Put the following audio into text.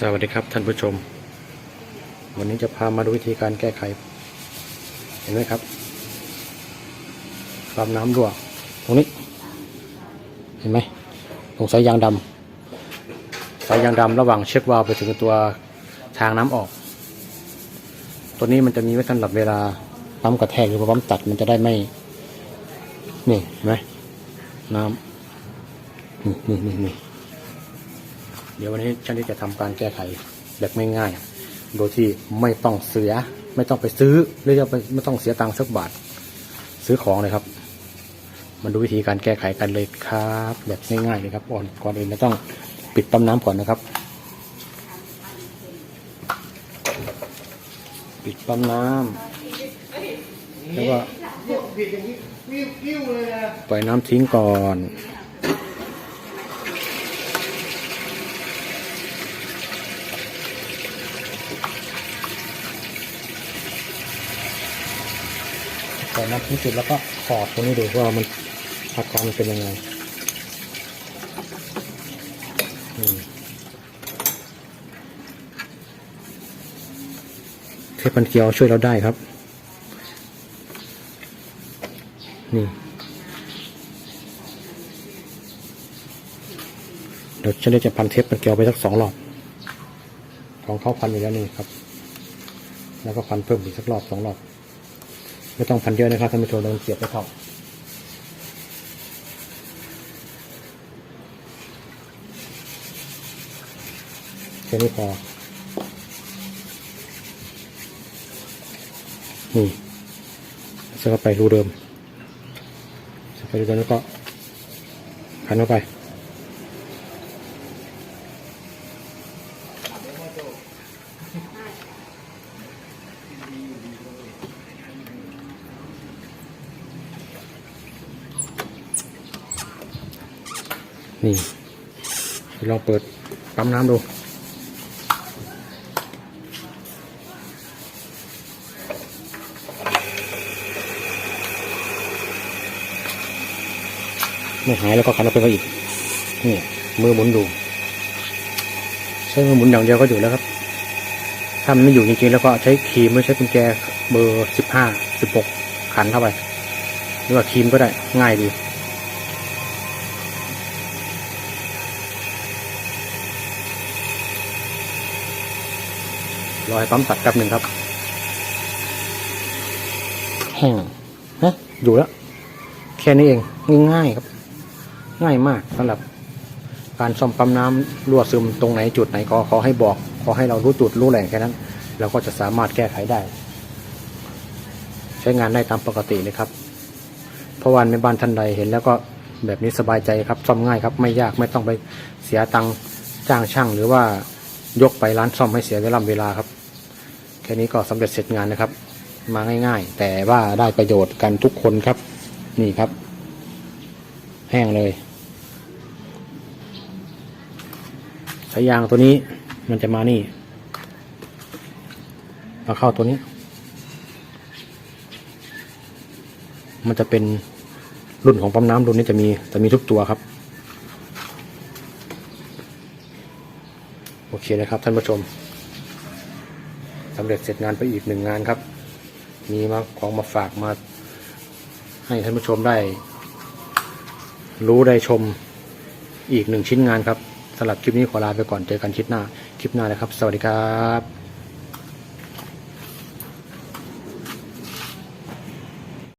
สวัสดีครับท่านผู้ชม วันนี้จะพามาดูวิธีการแก้ไข เห็นไหมครับความน้ำรั่วตรงนี้ เห็นไหมตรงสายยางดำสายยางดำระหว่างเช็ควาล์วไปถึงตัวทางน้ำออก ตัวนี้มันจะมีไว้สำหรับเวลาปั๊มกระแทกหรือปั๊มตัดมันจะได้ไม่ นี่เห็นไหมน้ำนี่นี่นี่ ดี๋ยววันนี้ช่างที่จะทำการแก้ไขแบบง่ายๆ โดยที่ไม่ต้องเสีย ไม่ต้องไปซื้อหรือจะไปไม่ต้องเสียตังค์สักบาท ซื้อของเลยครับมาดูวิธีการแก้ไขกันเลยครับ แบบง่ายๆเลยครับก่อนก่อนอื่นเราต้องปิดปั๊มน้ำก่อนนะครับ ปิดปั๊มน้ำแล้วก็ปล่อยน้ำทิ้งก่อน ใส่น้ำทิ้งสุดแล้วก็ขอดตรงนี้ดูว่ามันอาการมันเป็นยังไงเทปมันเกลียวช่วยเราได้ครับ นี่เดี๋ยวฉันจะพันเทปมันเกลียวไปสักสองรอบของเขาพันอยู่แล้วนี่ครับ แล้วก็พันเพิ่มอีกสักรอบสองรอบ ไม่ต้องพันเยอะนะครับท่านผู้ชมเราเสียบไปเข้าแค่นี้พอ นี่ใส่เข้าไปรูเดิมใส่ไปรูเดิมแล้วก็พันเข้าไป นี่ลองเปิดปั๊มน้ำดูไม่หายแล้วก็ขันออกไปอีก นี่มือหมุนดูใช้มือหมุนอย่างเดียวก็อยู่แล้วครับ ถ้ามันไม่อยู่จริงๆแล้วก็ใช้ครีมไม่ใช้กุญแจเบอร์สิบห้าสิบหกขันเข้าไปหรือว่าครีมก็ได้ง่ายดี รอให้ปั๊มตัดแป๊บหนึ่งครับ แห้งฮะอยู่แล้ว แค่นี้เองง่ายๆครับ ง่ายมากสำหรับ การซ่อมปั๊มน้ำรั่วซึมตรงไหนจุดไหนก็ขอให้บอก ขอให้เรารู้จุดรู้แหล่งแค่นั้น เราก็จะสามารถแก้ไขได้ ใช้งานได้ตามปกติเลยครับเพราะวันในบ้านท่านใดเห็นแล้วก็แบบนี้สบายใจครับซ่อมง่ายครับ ไม่ยากไม่ต้องไปเสียตังค์จ้างช่าง หรือว่ายกไปร้านซ่อมให้เสียเวลาเวลาครับ แค่นี้ก็สำเร็จเสร็จงานนะครับ มาง่ายๆ แต่ว่าได้ประโยชน์กันทุกคนครับ นี่ครับ แห้งเลยสายยางตัวนี้มันจะมานี่ มาเข้าตัวนี้ มันจะเป็นรุ่นของปั๊มน้ำรุ่นนี้จะมีจะมีทุกตัวครับ โอเคนะครับท่านผู้ชม สำเร็จเสร็จงานไปอีกหนึ่งงานครับ มีมาของมาฝากมา ให้ท่านผู้ชมได้ รู้ได้ชมอีกหนึ่งชิ้นงานครับสำหรับคลิปนี้ขอลาไปก่อนเจอกันคลิปหน้า คลิปหน้านะครับ สวัสดีครับ